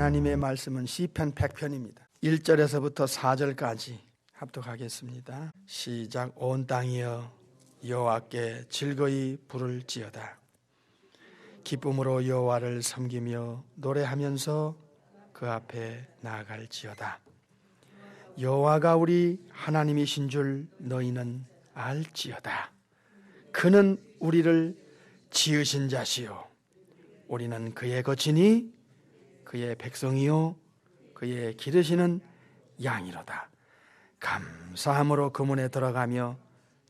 하나님의 말씀은 시편 100편입니다. 1절에서부터 4절까지 합독하겠습니다. 시작 온 땅이여 여호와께 즐거이 부를 지어다. 기쁨으로 여호와를 섬기며 노래하면서 그 앞에 나아갈지어다. 여호와가 우리 하나님이신 줄 너희는 알지어다. 그는 우리를 지으신 자시요 우리는 그의 거치니 그의 백성이요 그의 기르시는 양이로다. 감사함으로 그 문에 들어가며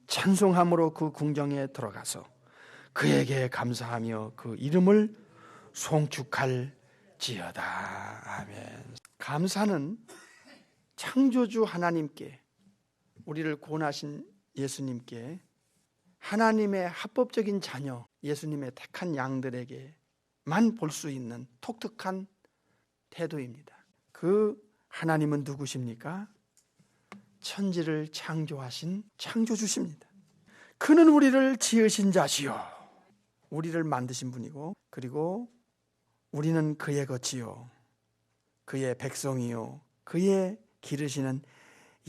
찬송함으로 그 궁정에 들어가서 그에게 감사하며 그 이름을 송축할지어다. 아멘. 감사는 창조주 하나님께 우리를 구원하신 예수님께 하나님의 합법적인 자녀 예수님의 택한 양들에게만 볼 수 있는 독특한 태도입니다. 그 하나님은 누구십니까? 천지를 창조하신 창조주십니다. 그는 우리를 지으신 자시요. 우리를 만드신 분이고, 그리고 우리는 그의 것이요. 그의 백성이요. 그의 기르시는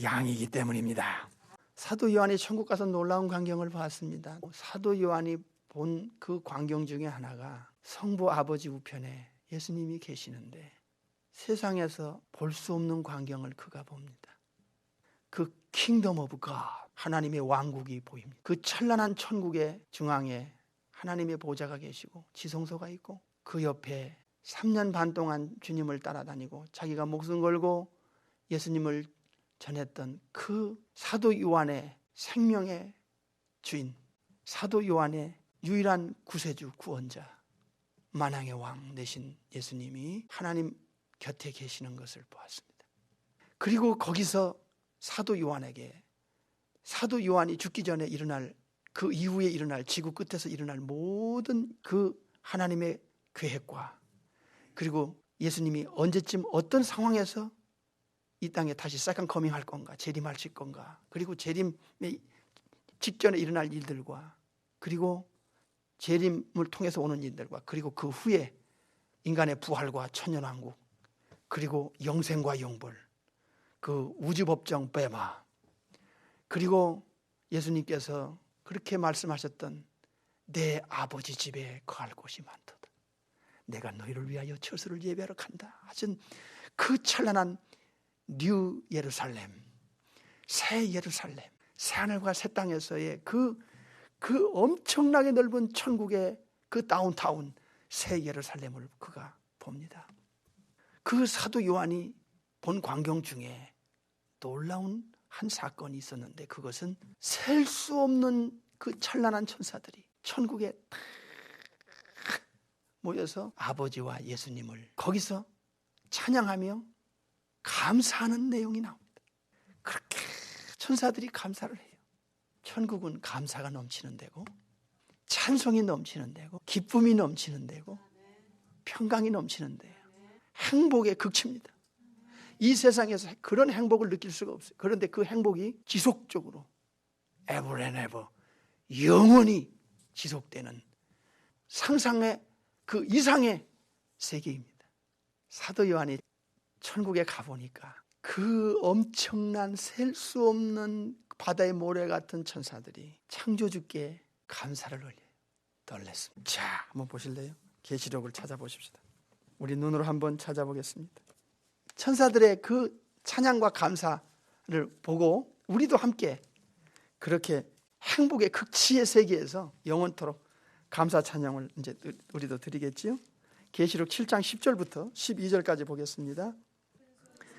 양이기 때문입니다. 사도 요한이 천국 가서 놀라운 광경을 봤습니다. 사도 요한이 본 그 광경 중에 하나가 성부 아버지 우편에 예수님이 계시는데 세상에서 볼 수 없는 광경을 그가 봅니다. 그 킹덤 오브 갓 하나님의 왕국이 보입니다. 그 찬란한 천국의 중앙에 하나님의 보좌가 계시고 지성소가 있고 그 옆에 3년 반 동안 주님을 따라다니고 자기가 목숨 걸고 예수님을 전했던 그 사도 요한의 생명의 주인 사도 요한의 유일한 구세주 구원자 만왕의 왕 되신 예수님이 하나님 곁에 계시는 것을 보았습니다. 그리고 거기서 사도 요한에게 사도 요한이 죽기 전에 일어날 그 이후에 일어날 지구 끝에서 일어날 모든 그 하나님의 계획과 그리고 예수님이 언제쯤 어떤 상황에서 이 땅에 다시 세컨 커밍 할 건가 재림하실 건가 그리고 재림의 직전에 일어날 일들과 그리고 재림을 통해서 오는 일들과 그리고 그 후에 인간의 부활과 천년왕국 그리고 영생과 영벌 그 우주 법정 빼마 그리고 예수님께서 그렇게 말씀하셨던 내 아버지 집에 거할 곳이 많도다. 내가 너희를 위하여 처소를 예배하러 간다 하신 그 찬란한 뉴 예루살렘 새 예루살렘 새 하늘과 새 땅에서의 그, 그 엄청나게 넓은 천국의 그 다운타운 새 예루살렘을 그가 봅니다 그 사도 요한이 본 광경 중에 놀라운 한 사건이 있었는데 그것은 셀 수 없는 그 찬란한 천사들이 천국에 탁 모여서 아버지와 예수님을 거기서 찬양하며 감사하는 내용이 나옵니다. 그렇게 천사들이 감사를 해요. 천국은 감사가 넘치는 데고 찬송이 넘치는 데고 기쁨이 넘치는 데고 평강이 넘치는 데요. 행복의 극치입니다. 이 세상에서 그런 행복을 느낄 수가 없어요. 그런데 그 행복이 지속적으로 ever and ever 영원히 지속되는 상상의 그 이상의 세계입니다. 사도 요한이 천국에 가보니까 그 엄청난 셀 수 없는 바다의 모래 같은 천사들이 창조주께 감사를 올려요. 떨렸습니다. 자, 한번 보실래요? 계시록을 찾아보십시다. 우리 눈으로 한번 찾아보겠습니다. 천사들의 그 찬양과 감사를 보고 우리도 함께 그렇게 행복의 극치의 세계에서 영원토록 감사 찬양을 이제 우리도 드리겠지요. 계시록 7장 10절부터 12절까지 보겠습니다.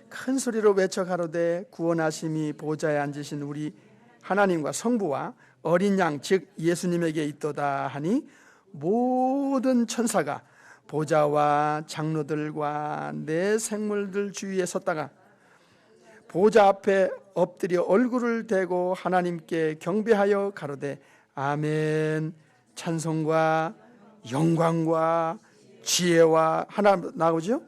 큰 소리로 외쳐 가로되 구원하심이 보좌에 앉으신 우리 하나님과 성부와 어린 양 즉 예수님에게 있도다 하니 모든 천사가 보좌와 장로들과 내 생물들 주위에 섰다가 보좌 앞에 엎드려 얼굴을 대고 하나님께 경배하여 가로되 아멘. 찬송과 영광과 지혜와 하나 나오죠?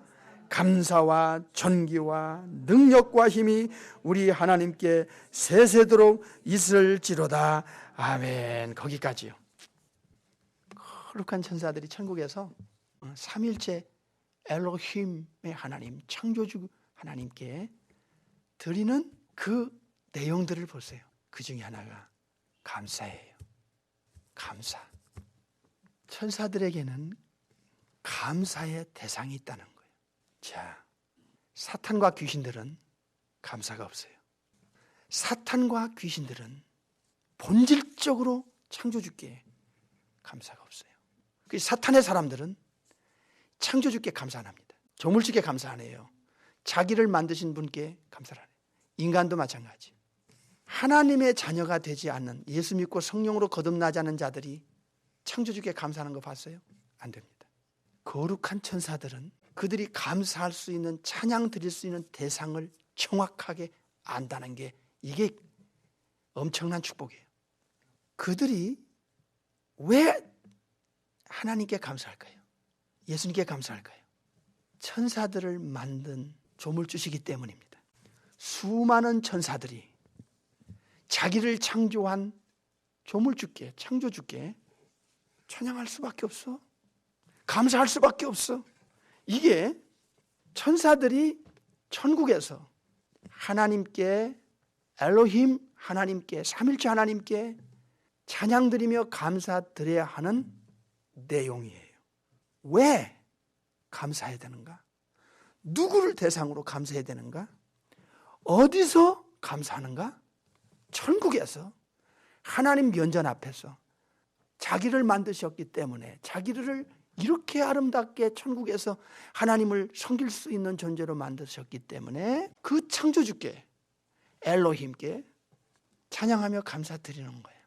감사와 전기와 능력과 힘이 우리 하나님께 세세도록 있을지로다. 아멘. 거기까지요. 거룩한 천사들이 천국에서 삼일째 엘로힘의 하나님, 창조주 하나님께 드리는 그 내용들을 보세요. 그 중에 하나가 감사예요. 감사. 천사들에게는 감사의 대상이 있다는 거예요. 자, 사탄과 귀신들은 감사가 없어요. 사탄과 귀신들은 본질적으로 창조주께 감사가 없어요. 그 사탄의 사람들은 창조주께 감사 안 합니다. 조물주께 감사 안 해요. 자기를 만드신 분께 해요. 인간도 마찬가지. 하나님의 자녀가 되지 않는 예수 믿고 성령으로 거듭나지 않은 자들이 창조주께 감사하는 거 봤어요? 안 됩니다. 거룩한 천사들은 그들이 감사할 수 있는 찬양 드릴 수 있는 대상을 정확하게 안다는 게 이게 엄청난 축복이에요. 그들이 왜 하나님께 감사할까요? 예수님께 감사할까요? 천사들을 만든 조물주시기 때문입니다. 수많은 천사들이 자기를 창조한 조물주께, 창조주께 찬양할 수밖에 없어. 감사할 수밖에 없어. 이게 천사들이 천국에서 하나님께 엘로힘 하나님께 삼일체 하나님께 찬양드리며 감사드려야 하는 내용이에요. 왜 감사해야 되는가? 누구를 대상으로 감사해야 되는가? 어디서 감사하는가? 천국에서 하나님 면전 앞에서 자기를 만드셨기 때문에 자기를 이렇게 아름답게 천국에서 하나님을 섬길 수 있는 존재로 만드셨기 때문에 그 창조주께 엘로힘께 찬양하며 감사드리는 거예요.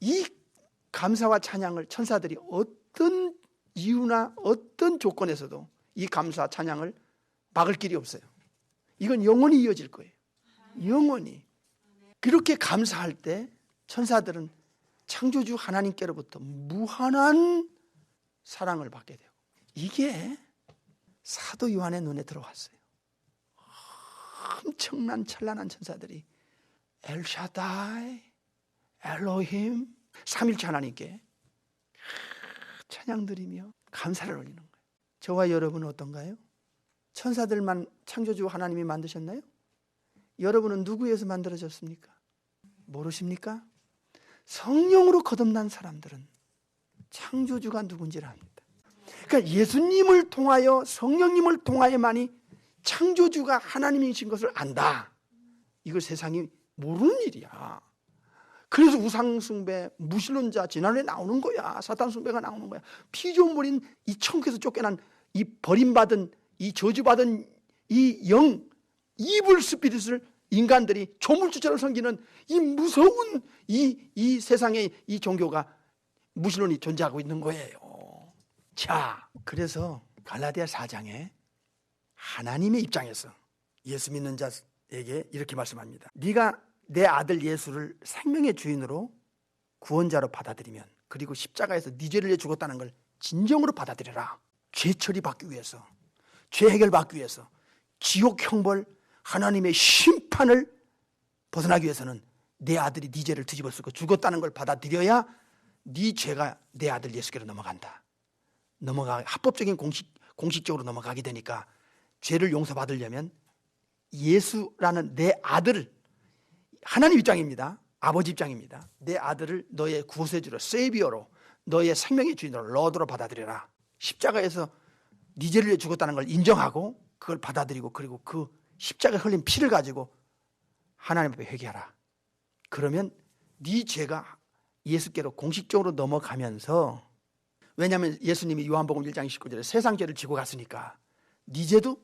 이 감사와 찬양을 천사들이 어떤 이유나 어떤 조건에서도 이 감사 찬양을 막을 길이 없어요. 이건 영원히 이어질 거예요. 영원히. 그렇게 감사할 때 천사들은 창조주 하나님께로부터 무한한 사랑을 받게 되고 이게 사도 요한의 눈에 들어왔어요. 엄청난 찬란한 천사들이 엘샤다이, 엘로힘, 삼일체 하나님께 찬양드리며 감사를 올리는 거예요. 저와 여러분은 어떤가요? 천사들만 창조주 하나님이 만드셨나요? 여러분은 누구에서 만들어졌습니까? 모르십니까? 성령으로 거듭난 사람들은 창조주가 누군지를 압니다. 그러니까 예수님을 통하여 성령님을 통하여만이 창조주가 하나님이신 것을 안다. 이걸 세상이 모르는 일이야. 그래서 우상숭배, 무신론자 지난해 나오는 거야. 사탄숭배가 나오는 거야. 피조물인 이 천국에서 쫓겨난 이 버림받은 이 저주받은 이 영, 이불 스피릿을 인간들이 조물주처럼 섬기는 이 무서운 이, 이 세상에 이 종교가 무신론이 존재하고 있는 거예요. 자, 그래서 갈라디아 4장에 하나님의 입장에서 예수 믿는 자에게 이렇게 말씀합니다. 네가 내 아들 예수를 생명의 주인으로 구원자로 받아들이면 그리고 십자가에서 네 죄를 위해 죽었다는 걸 진정으로 받아들여라. 죄 처리 받기 위해서 죄 해결 받기 위해서 지옥 형벌 하나님의 심판을 벗어나기 위해서는 내 아들이 네 죄를 뒤집어 쓰고 죽었다는 걸 받아들여야 네 죄가 내 아들 예수께로 넘어간다. 넘어가 합법적인 공식 공식적으로 넘어가게 되니까 죄를 용서받으려면 예수라는 내 아들을 하나님 입장입니다. 아버지 입장입니다. 내 아들을 너의 구세주로 세이비어로 너의 생명의 주인으로 러드로 받아들여라. 십자가에서 네 죄를 죽었다는 걸 인정하고 그걸 받아들이고 그리고 그 십자가에 흘린 피를 가지고 하나님 앞에 회개하라. 그러면 네 죄가 예수께로 공식적으로 넘어가면서 왜냐하면 예수님이 요한복음 1장 19절에 세상 죄를 지고 갔으니까 네 죄도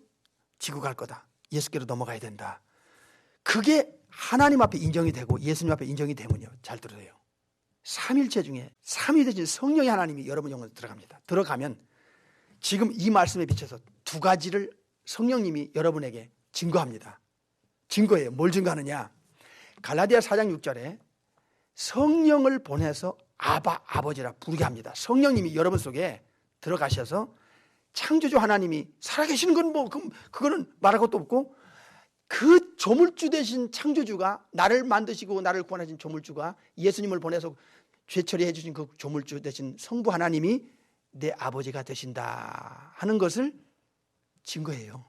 지고 갈 거다. 예수께로 넘어가야 된다. 그게 하나님 앞에 인정이 되고 예수님 앞에 인정이 되면요. 잘 들으세요. 삼일체 중에 삼위 되신 성령의 하나님이 여러분 영혼에 들어갑니다. 들어가면 지금 이 말씀에 비춰서 두 가지를 성령님이 여러분에게 증거합니다. 증거예요. 뭘 증거하느냐? 갈라디아 4장 6절에 성령을 보내서 아바 아버지라 부르게 합니다. 성령님이 여러분 속에 들어가셔서 창조주 하나님이 살아계시는 건 뭐 그거는 말할 것도 없고 그 조물주 되신 창조주가 나를 만드시고 나를 구원하신 조물주가 예수님을 보내서 죄 처리해 주신 그 조물주 되신 성부 하나님이 내 아버지가 되신다 하는 것을 증거예요.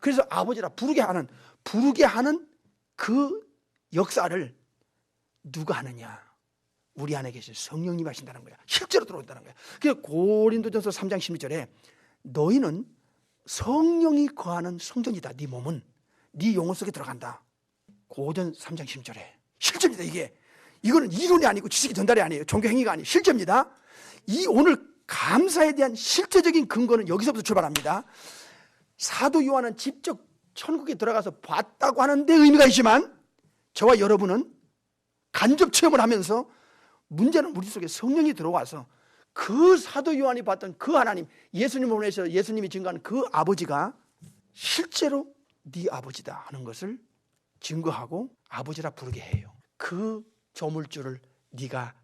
그래서 아버지라 부르게 하는 부르게 하는 그 역사를 누가 하느냐? 우리 안에 계신 성령님 하신다는 거야. 실제로 들어온다는 거야. 그래서 고린도전서 3장 16절에 너희는 성령이 거하는 성전이다. 네 몸은 네 영혼 속에 들어간다. 고전 3장 16절에 실제입니다. 이게 이거는 이론이 아니고 지식이 전달이 아니에요. 종교 행위가 아니에요. 실제입니다. 이 오늘 감사에 대한 실제적인 근거는 여기서부터 출발합니다. 사도 요한은 직접 천국에 들어가서 봤다고 하는데 의미가 있지만 저와 여러분은 간접 체험을 하면서 문제는 우리 속에 성령이 들어와서 그 사도 요한이 봤던 그 하나님 예수님을 보내서 예수님이 증거한 그 아버지가 실제로 네 아버지다 하는 것을 증거하고 아버지라 부르게 해요. 그 조물주를 네가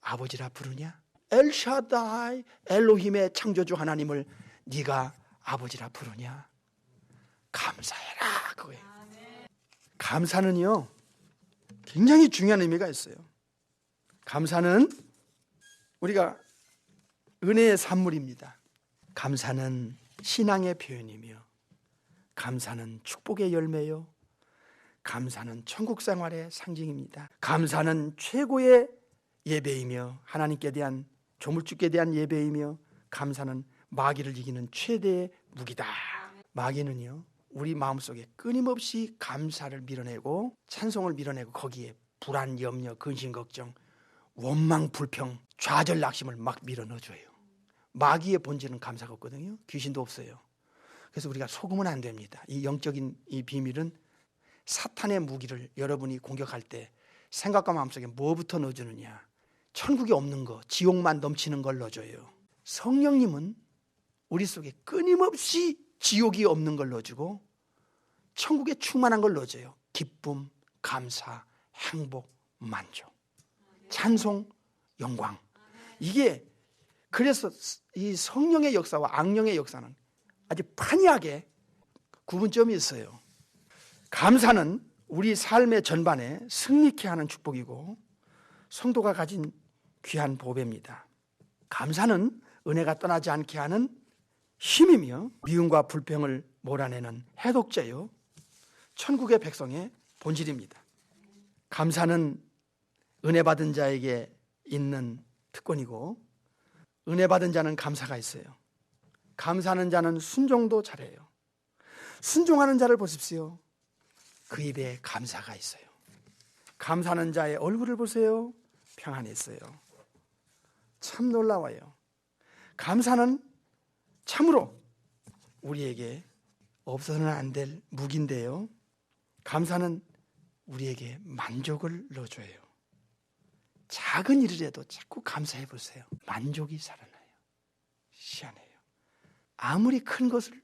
아버지라 부르냐? 엘샤다이 엘로힘의 창조주 하나님을 네가 아버지라 부르냐? 감사해라 그거예요. 감사는요 굉장히 중요한 의미가 있어요. 감사는 우리가 은혜의 산물입니다. 감사는 신앙의 표현이며 감사는 축복의 열매요. 감사는 천국 생활의 상징입니다. 감사는 최고의 예배이며 하나님께 대한 조물주께 대한 예배이며 감사는 마귀를 이기는 최대의 무기다. 마귀는요. 우리 마음속에 끊임없이 감사를 밀어내고 찬송을 밀어내고 거기에 불안, 염려, 근심, 걱정, 원망, 불평, 좌절, 낙심을 막 밀어 넣어줘요. 마귀의 본질은 감사가 없거든요. 귀신도 없어요. 그래서 우리가 속으면 안 됩니다. 이 영적인 이 비밀은 사탄의 무기를 여러분이 공격할 때 생각과 마음속에 뭐부터 넣어주느냐. 천국이 없는 거, 지옥만 넘치는 걸 넣어줘요. 성령님은 우리 속에 끊임없이 지옥이 없는 걸 넣어주고 천국에 충만한 걸 넣어줘요. 기쁨, 감사, 행복, 만족, 찬송, 영광. 이게 그래서 이 성령의 역사와 악령의 역사는 아주 판이하게 구분점이 있어요. 감사는 우리 삶의 전반에 승리케 하는 축복이고 성도가 가진 귀한 보배입니다. 감사는 은혜가 떠나지 않게 하는 힘이며 미움과 불평을 몰아내는 해독제요. 천국의 백성의 본질입니다. 감사는 은혜 받은 자에게 있는 특권이고 은혜 받은 자는 감사가 있어요. 감사하는 자는 순종도 잘해요. 순종하는 자를 보십시오. 그 입에 감사가 있어요. 감사하는 자의 얼굴을 보세요. 평안했어요. 참 놀라워요. 감사는 참으로 우리에게 없어서는 안 될 무기인데요. 감사는 우리에게 만족을 넣어줘요. 작은 일이라도 자꾸 감사해 보세요. 만족이 살아나요. 희한해요. 아무리 큰 것을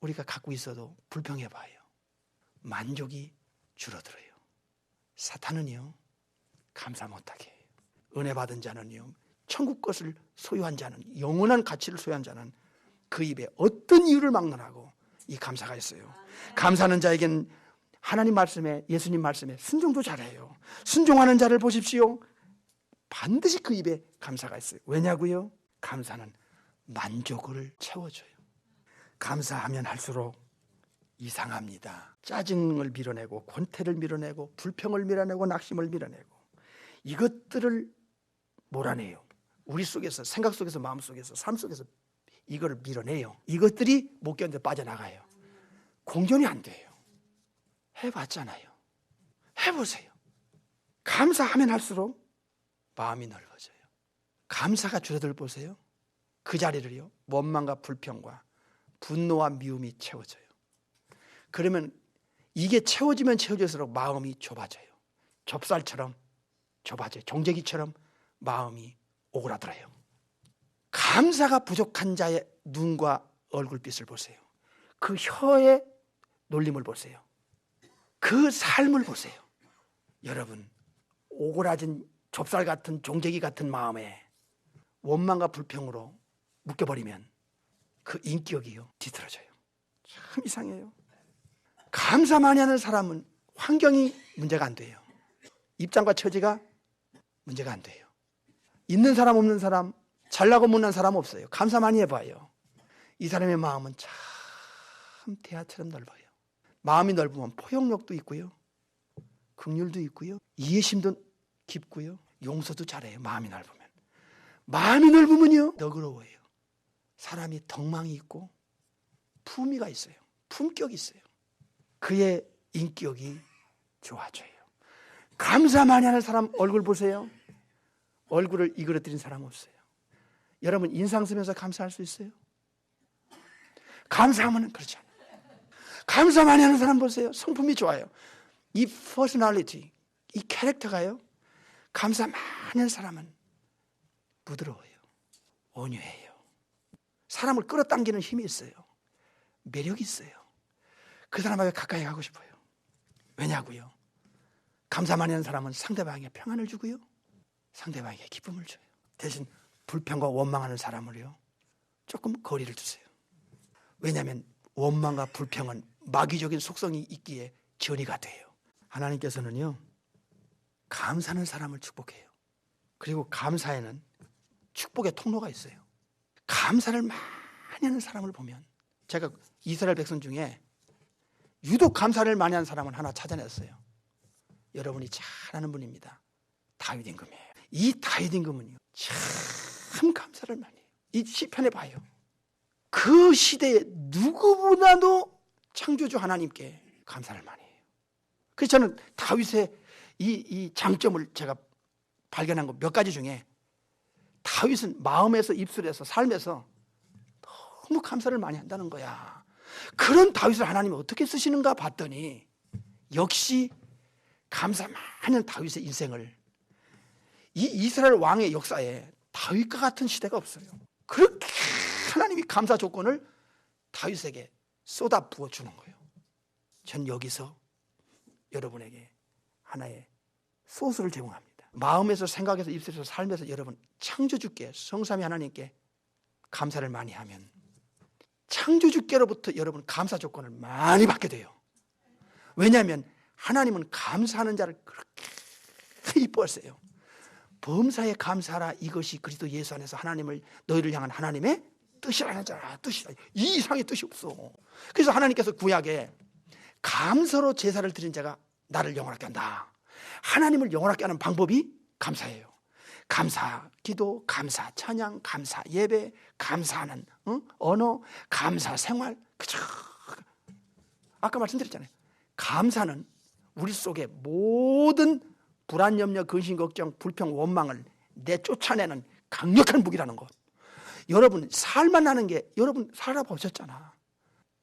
우리가 갖고 있어도 불평해 봐요. 만족이 줄어들어요. 사탄은요, 감사 못하게 해요. 은혜 받은 자는요, 천국 것을 소유한 자는, 영원한 가치를 소유한 자는 그 입에 어떤 이유를 막론하고 이 감사가 있어요. 감사하는 자에겐 하나님 말씀에, 예수님 말씀에 순종도 잘해요. 순종하는 자를 보십시오. 반드시 그 입에 감사가 있어요. 왜냐고요? 감사는 만족을 채워줘요. 감사하면 할수록 이상합니다. 짜증을 밀어내고 권태를 밀어내고 불평을 밀어내고 낙심을 밀어내고 이것들을 몰아내요. 우리 속에서 생각 속에서 마음 속에서 삶 속에서 이거를 밀어내요. 이것들이 못 견뎌 빠져나가요. 공존이 안 돼요. 해봤잖아요. 해보세요. 감사하면 할수록 마음이 넓어져요. 감사가 줄어들 보세요. 그 자리를요. 원망과 불평과 분노와 미움이 채워져요. 그러면 이게 채워지면 채워질수록 마음이 좁아져요. 좁쌀처럼 좁아져요. 종제기처럼 마음이 오그라들어요. 감사가 부족한 자의 눈과 얼굴빛을 보세요. 그 혀의 놀림을 보세요. 그 삶을 보세요. 여러분, 오그라진 좁쌀 같은 종제기 같은 마음에 원망과 불평으로 묶여버리면 그 인격이요 뒤틀어져요. 참 이상해요. 감사 많이 하는 사람은 환경이 문제가 안 돼요. 입장과 처지가 문제가 안 돼요. 있는 사람 없는 사람, 잘나고 못난 사람 없어요. 감사 많이 해봐요. 이 사람의 마음은 참 대하처럼 넓어요. 마음이 넓으면 포용력도 있고요. 긍휼도 있고요. 이해심도 깊고요. 용서도 잘해요. 마음이 넓으면. 마음이 넓으면요. 너그러워요. 사람이 덕망이 있고 품위가 있어요. 품격이 있어요. 그의 인격이 좋아져요. 감사 많이 하는 사람 얼굴 보세요. 얼굴을 이그러뜨린 사람 없어요. 여러분 인상 쓰면서 감사할 수 있어요? 감사하면 그렇지 않아요. 감사 많이 하는 사람 보세요. 성품이 좋아요. 이 퍼스널리티, 이 캐릭터가요. 감사 많이 하는 사람은 부드러워요. 온유해요. 사람을 끌어당기는 힘이 있어요. 매력이 있어요. 그 사람에게 가까이 가고 싶어요. 왜냐고요? 감사 많이 하는 사람은 상대방에게 평안을 주고요. 상대방에게 기쁨을 줘요. 대신 불평과 원망하는 사람을요. 조금 거리를 두세요. 왜냐하면 원망과 불평은 마귀적인 속성이 있기에 전이가 돼요. 하나님께서는요. 감사하는 사람을 축복해요. 그리고 감사에는 축복의 통로가 있어요. 감사를 많이 하는 사람을 보면 제가 이스라엘 백성 중에 유독 감사를 많이 하는 사람을 하나 찾아냈어요. 여러분이 잘 아는 분입니다. 다윗 임금이에요. 이 다윗 임금은요. 참 감사를 많이 해요. 이 시편에 봐요. 그 시대에 누구보다도 창조주 하나님께 감사를 많이 해요. 그래서 저는 다윗의 이, 이 장점을 제가 발견한 거몇 가지 중에 다윗은 마음에서 입술에서 삶에서 너무 감사를 많이 한다는 거야. 그런 다윗을 하나님이 어떻게 쓰시는가 봤더니 역시 감사 많은 다윗의 인생을 이 이스라엘 왕의 역사에 다윗과 같은 시대가 없어요. 그렇게 하나님이 감사 조건을 다윗에게 쏟아 부어 주는 거예요. 전 여기서 여러분에게 하나의 소스를 제공합니다. 마음에서 생각에서 입술에서 삶에서 여러분 창조주께 성삼위 하나님께 감사를 많이 하면 창조주께로부터 여러분 감사 조건을 많이 받게 돼요. 왜냐하면 하나님은 감사하는 자를 그렇게 이뻐하세요. 범사에 감사하라 이것이 그리스도 예수 안에서 하나님을 너희를 향한 하나님의 뜻이라는 자라 뜻이다. 이 이상의 뜻이 없어. 그래서 하나님께서 구약에 감사로 제사를 드린 자가 나를 영원하게 한다. 하나님을 영원하게 하는 방법이 감사예요. 감사 기도, 감사 찬양, 감사 예배, 감사하는 응? 언어, 감사 생활. 그죠? 아까 말씀드렸잖아요. 감사는 우리 속에 모든 불안, 염려, 근심, 걱정, 불평, 원망을 내쫓아내는 강력한 무기라는 것. 여러분 살만 하는 게 여러분 살아보셨잖아.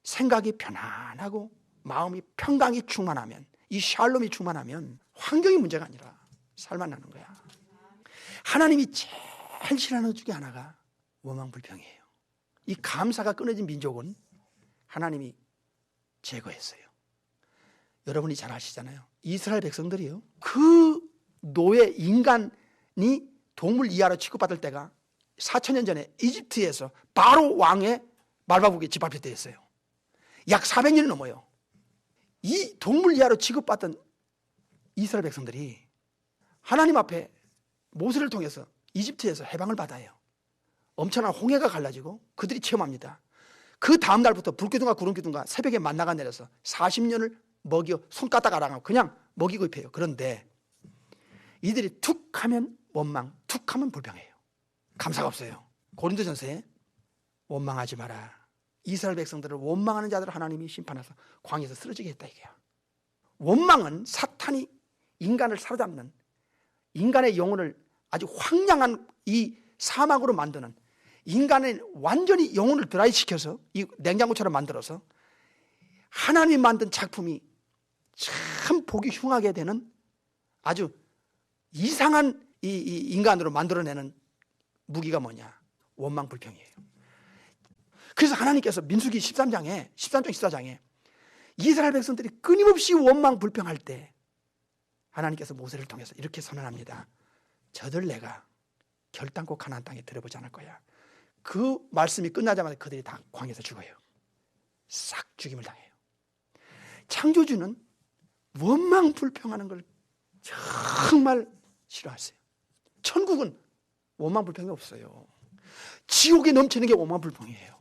생각이 편안하고 마음이 평강이 충만하면 이 샬롬이 충만하면 환경이 문제가 아니라 살만 나는 거야. 하나님이 제일 싫어하는 것 중에 하나가 원망불평이에요. 이 감사가 끊어진 민족은 하나님이 제거했어요. 여러분이 잘 아시잖아요. 이스라엘 백성들이요. 그 노예 인간이 동물 이하로 취급받을 때가 4천 년 전에 이집트에서 바로 왕의 말바국에 집합할 때였어요. 약 400년이 넘어요. 이 동물 이하로 취급받던 이스라엘 백성들이 하나님 앞에 모세를 통해서 이집트에서 해방을 받아요. 엄청난 홍해가 갈라지고 그들이 체험합니다. 그 다음 날부터 불기둥과 구름기둥과 새벽에 만나가 내려서 40년을 먹여 손가락 알아가고 그냥 먹이고 입혀요. 그런데 이들이 툭 하면 원망, 툭 하면 불평해요. 감사가 없어요. 고린도전서에 원망하지 마라. 이스라엘 백성들을 원망하는 자들을 하나님이 심판해서 광에서 쓰러지게 했다 이게야. 원망은 사탄이 인간을 사로잡는 인간의 영혼을 아주 황량한 이 사막으로 만드는 인간의 완전히 영혼을 드라이시켜서 이 냉장고처럼 만들어서 하나님이 만든 작품이 참 보기 흉하게 되는 아주 이상한 이, 이 인간으로 만들어내는 무기가 뭐냐? 원망 불평이에요. 그래서 하나님께서 민수기 13장에 13장 14장에 이스라엘 백성들이 끊임없이 원망 불평할 때 하나님께서 모세를 통해서 이렇게 선언합니다. 저들 내가 결단코 가나안 땅에 들어보지 않을 거야. 그 말씀이 끝나자마자 그들이 다 광에서 죽어요. 싹 죽임을 당해요. 창조주는 원망 불평하는 걸 정말 싫어하세요. 천국은 원망 불평이 없어요. 지옥에 넘치는 게 원망 불평이에요.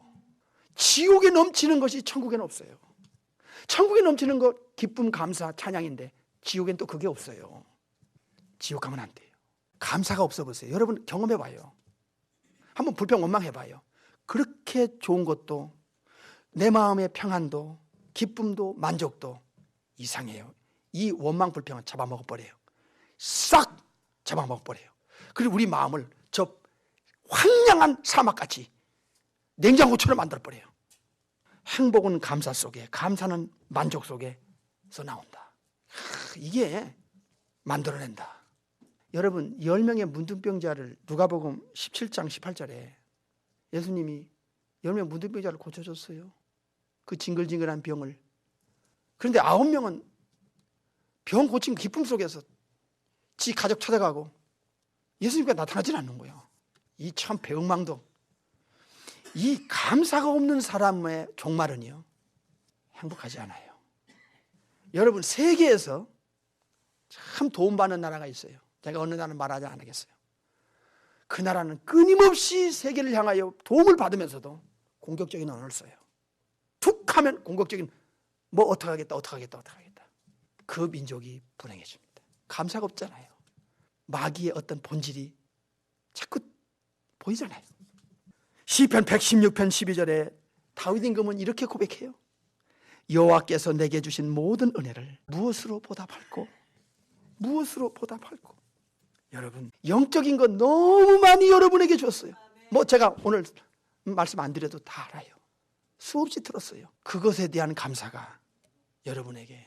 지옥에 넘치는 것이 천국에는 없어요. 천국에 넘치는 것 기쁨, 감사, 찬양인데 지옥엔 또 그게 없어요. 지옥 가면 안 돼요. 감사가 없어 보세요. 여러분 경험해 봐요. 한번 불평 원망해 봐요. 그렇게 좋은 것도 내 마음의 평안도 기쁨도 만족도 이상해요. 이 원망 불평은 잡아먹어 버려요. 싹 잡아먹어 버려요. 그리고 우리 마음을 저 황량한 사막같이 냉장고처럼 만들어 버려요. 행복은 감사 속에, 감사는 만족 속에서 나온다. 하, 이게 만들어낸다. 여러분, 10명의 문둥병자를 누가복음 17장 18절에 예수님이 10명 문둥병자를 고쳐줬어요. 그 징글징글한 병을. 그런데 9명은 병 고친 기쁨 속에서 지 가족 찾아가고 예수님과 나타나질 않는 거예요. 이 참 배응망도 이 감사가 없는 사람의 종말은요 행복하지 않아요. 여러분 세계에서 참 도움받는 나라가 있어요. 제가 어느 나라는 말하지 않겠어요. 그 나라는 끊임없이 세계를 향하여 도움을 받으면서도 공격적인 언어를 써요. 툭 하면 공격적인 뭐 어떡하겠다 어떡하겠다 어떡하겠다. 그 민족이 불행해집니다. 감사가 없잖아요. 마귀의 어떤 본질이 자꾸 보이잖아요. 시편 116편 12절에 다윗 임금은 이렇게 고백해요. 여호와께서 내게 주신 모든 은혜를 무엇으로 보답할고 무엇으로 보답할고 여러분 영적인 것 너무 많이 여러분에게 줬어요. 뭐 제가 오늘 말씀 안 드려도 다 알아요. 수없이 들었어요. 그것에 대한 감사가 여러분에게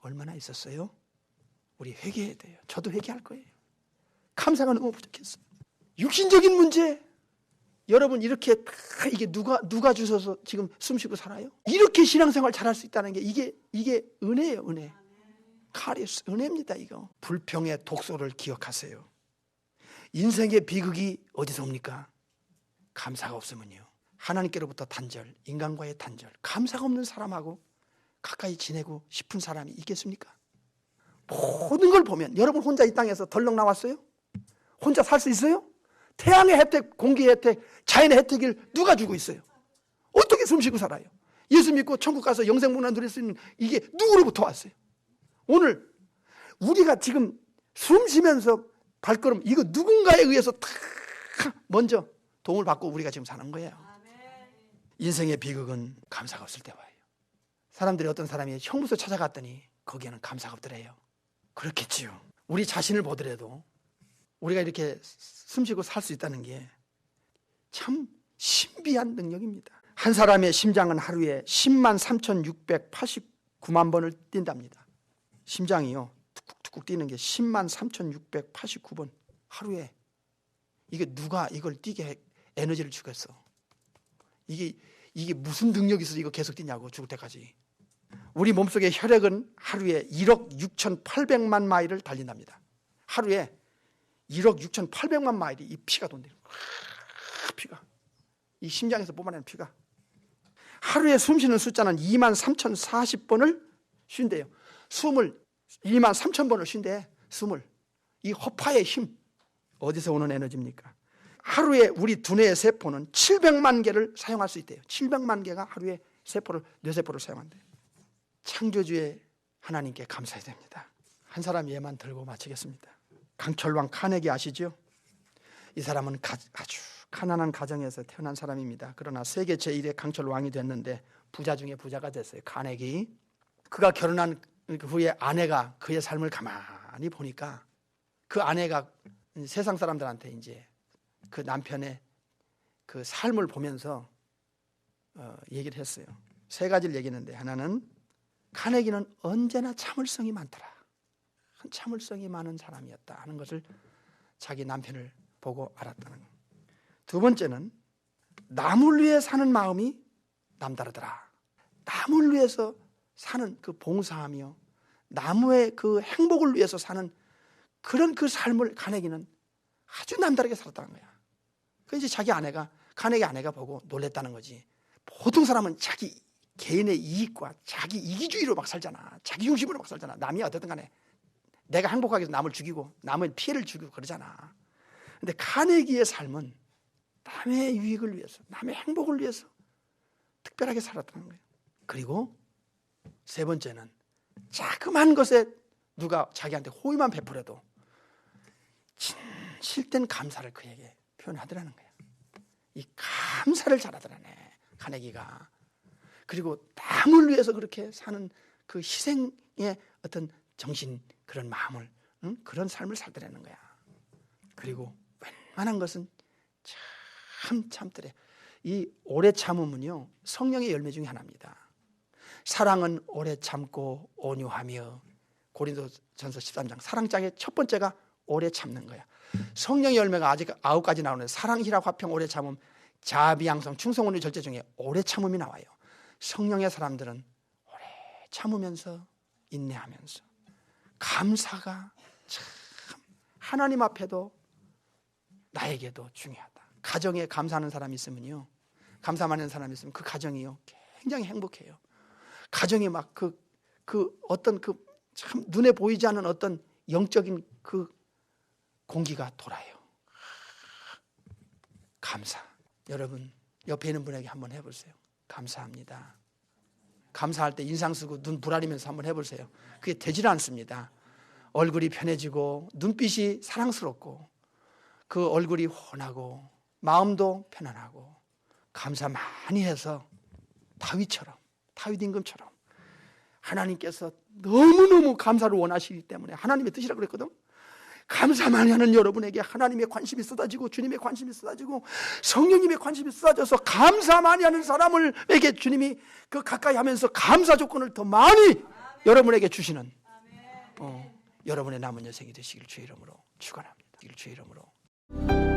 얼마나 있었어요? 우리 회개해야 돼요. 저도 회개할 거예요. 감사가 너무 부족했어요. 육신적인 문제 여러분 이렇게 다 이게 누가 누가 주셔서 지금 숨쉬고 살아요? 이렇게 신앙생활 잘할 수 있다는 게 이게 이게 은혜예요, 은혜. 카리스 은혜입니다, 이거. 불평의 독소를 기억하세요. 인생의 비극이 어디서 옵니까? 감사가 없으면요. 하나님께로부터 단절, 인간과의 단절, 감사가 없는 사람하고 가까이 지내고 싶은 사람이 있겠습니까? 모든 걸 보면 여러분 혼자 이 땅에서 덜렁 나왔어요? 혼자 살 수 있어요? 태양의 혜택, 공기의 혜택, 자연의 혜택을 누가 주고 있어요? 어떻게 숨쉬고 살아요? 예수 믿고 천국 가서 영생 문안 누릴 수 있는 이게 누구로부터 왔어요? 오늘 우리가 지금 숨 쉬면서 발걸음 이거 누군가에 의해서 다 먼저 도움을 받고 우리가 지금 사는 거예요. 인생의 비극은 감사가 없을 때 와요. 사람들이 어떤 사람이 형무소 찾아갔더니 거기에는 감사가 없더래요. 그렇겠지요. 우리 자신을 보더라도 우리가 이렇게 숨쉬고 살 수 있다는 게 참 신비한 능력입니다. 한 사람의 심장은 하루에 10만 3,689만 번을 뛴답니다. 심장이요. 툭툭툭 뛰는 게 10만 3,689번 하루에 이게 누가 이걸 뛰게 에너지를 주겠어? 이게 이게 무슨 능력이 있어서 이거 계속 뛰냐고 죽을 때까지. 우리 몸속의 혈액은 하루에 1억 6,800만 마일을 달린답니다. 하루에 1억 6,800만 마일이 이 피가 돈대요. 피가. 이 심장에서 뽑아내는 피가. 하루에 숨 쉬는 숫자는 2만 3,040번을 쉰대요. 숨을 2만 3천 번을 쉰대. 숨을. 이 허파의 힘. 어디서 오는 에너지입니까? 하루에 우리 두뇌의 세포는 700만 개를 사용할 수 있대요. 700만 개가 하루에 세포를 뇌세포를 사용한대요. 창조주의 하나님께 감사해야 됩니다. 한 사람 예만 들고 마치겠습니다. 강철왕 카네기 아시죠? 이 사람은 가, 아주 가난한 가정에서 태어난 사람입니다. 그러나 세계 제1의 강철왕이 됐는데 부자 중에 부자가 됐어요. 카네기. 그가 결혼한 후에 아내가 그의 삶을 가만히 보니까 그 아내가 세상 사람들한테 이제 그 남편의 그 삶을 보면서 어, 얘기를 했어요. 세 가지를 얘기했는데 하나는 카네기는 언제나 참을성이 많더라. 참을성이 많은 사람이었다 하는 것을 자기 남편을 보고 알았다는 것. 두 번째는 남을 위해 사는 마음이 남다르더라. 남을 위해서 사는 그 봉사하며 나무의 그 행복을 위해서 사는 그런 그 삶을 가네기는 아주 남다르게 살았다는 거야. 그 이제 자기 아내가 가네기 아내가 보고 놀랬다는 거지. 보통 사람은 자기 개인의 이익과 자기 이기주의로 막 살잖아. 자기 중심으로 막 살잖아. 남이 어쨌든 간에 내가 행복하기 위해서 남을 죽이고 남의 피해를 주고 그러잖아. 근데 카네기의 삶은 남의 유익을 위해서, 남의 행복을 위해서 특별하게 살았다는 거예요. 그리고 세 번째는 자그만 것에 누가 자기한테 호의만 베풀어도 진실된 감사를 그에게 표현하더라는 거예요. 이 감사를 잘하더라네 가네기가. 그리고 남을 위해서 그렇게 사는 그 희생의 어떤 정신 그런 마음을 응? 그런 삶을 살더라는 거야. 그리고 웬만한 것은 참 참더래. 이 오래 참음은요 성령의 열매 중에 하나입니다. 사랑은 오래 참고 온유하며 고린도전서 13장 사랑장의 첫 번째가 오래 참는 거야. 성령의 열매가 아직 아홉 가지 나오는데 사랑, 희락, 화평, 오래 참음, 자비, 양성, 충성, 온유, 절제 중에 오래 참음이 나와요. 성령의 사람들은 오래 참으면서 인내하면서 감사가 참 하나님 앞에도 나에게도 중요하다. 가정에 감사하는 사람이 있으면요. 감사 많은 사람이 있으면 그 가정이요. 굉장히 행복해요. 가정이 막 그 그 어떤 그 참 눈에 보이지 않는 어떤 영적인 그 공기가 돌아요. 감사. 여러분 옆에 있는 분에게 한번 해보세요. 감사합니다. 감사할 때 인상 쓰고 눈 부라리면서 한번 해보세요. 그게 되질 않습니다. 얼굴이 편해지고 눈빛이 사랑스럽고 그 얼굴이 환하고 마음도 편안하고 감사 많이 해서 다윗처럼 다윗 임금처럼 하나님께서 너무너무 감사를 원하시기 때문에 하나님의 뜻이라 그랬거든. 감사 많이 하는 여러분에게 하나님의 관심이 쏟아지고 주님의 관심이 쏟아지고 성령님의 관심이 쏟아져서 감사 많이 하는 사람을에게 주님이 그 가까이 하면서 감사 조건을 더 많이 여러분에게 주시는 어, 여러분의 남은 여생이 되시길 주의 이름으로 축원합니다. 주의 이름으로